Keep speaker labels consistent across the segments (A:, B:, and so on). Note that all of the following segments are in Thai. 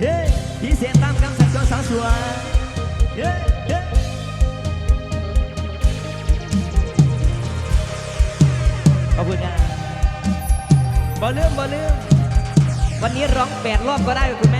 A: เฮ้พิเศษตามคำสั่งของสาวสวยเฮ้เฮ้ขอบคุณนะบอลืมบอลลืมวันนี้ร้องแปดรอบก็ได้คุณแม่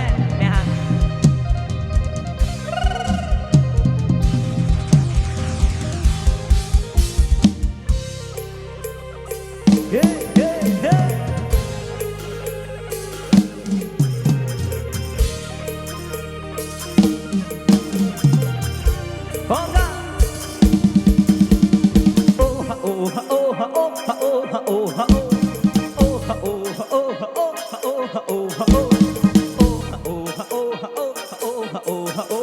A: អូហាអូហាអូហាអូហាអូហាអូហាអូហាអូអូហាអូហាអូហាអូហាអូហាអូ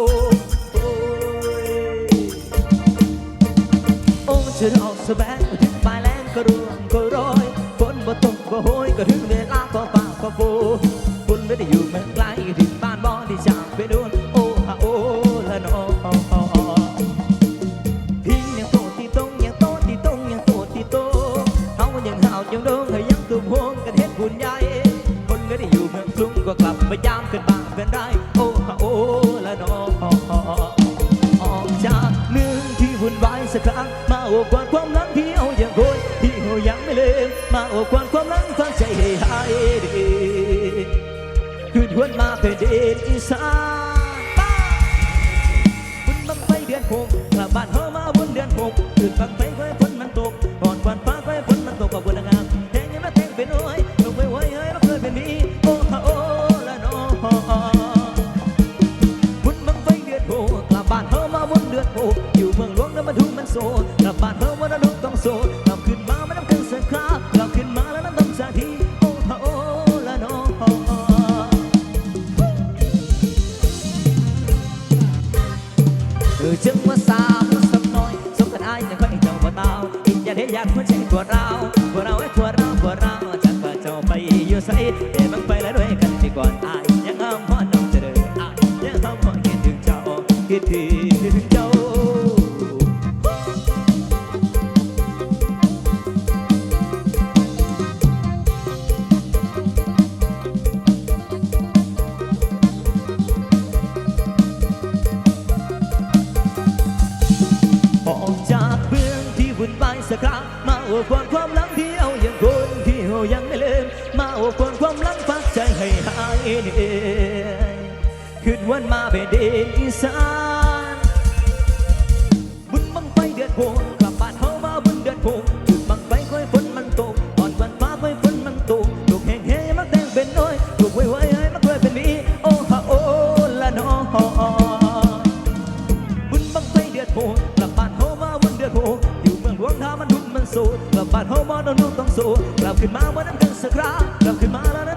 A: អូមជិះអោសបែកបាយឡើងក៏រួមក៏រយពុនបើទុកបើហួយក៏រឿងវេលាក៏បាក៏ពោពុនវាយូរ วุ่นวายสักครั้งมาโอบกวนความหลังที่เอายังโกยที่เอายังไม่ลืมมาโอบกวนความหลังฟังใจให้หายดีคืนหวนมาเป็นเดินอีสาน วันนั้นต้องโซกลับขึ้นมาไม่ต้องขึ้นสักครากลับขึ้นมาแล้วนั้นต้องสักทีโอ้ฮะโอ้ละน้อ เออจึงว่าสาวสักหน่อยสมกันอาย สักครั้งมาโอบกอดความหลังที่เอายังคนที่เอายังไม่ลืมมาโอบกอดความหลังฝากใจให้หายเหนื่อยขึ้นวันมาเป็นดินอีสานบุญบังไปเดือดโผล่ สู้กลับบ้านเฮามาโดนลูกต้องสู้กลับขึ้นมาวันนั้นกันสักครั้งกลับขึ้นมาแล้ว